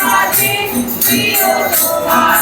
I'll be real.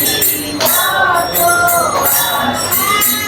Thank you.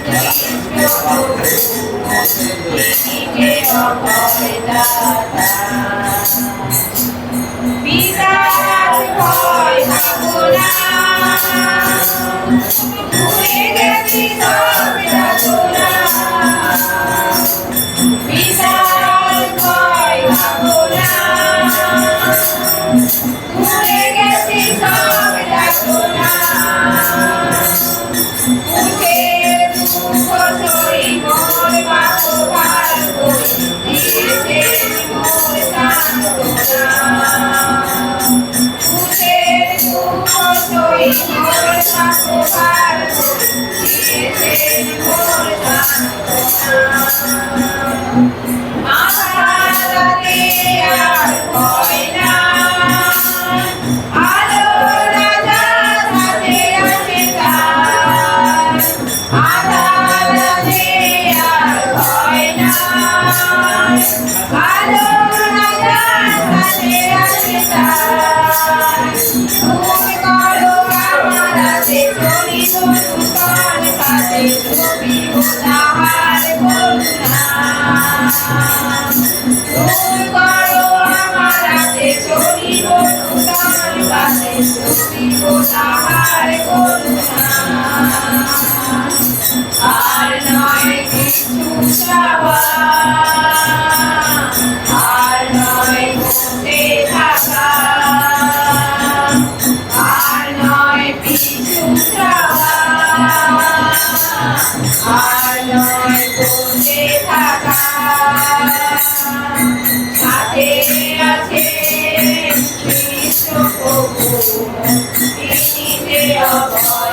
Peace out. Thank you.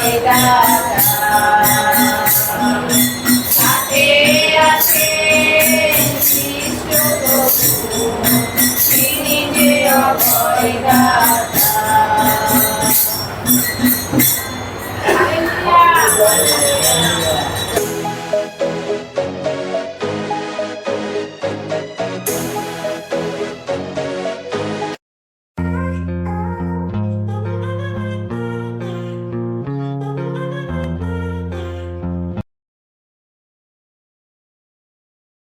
Eknath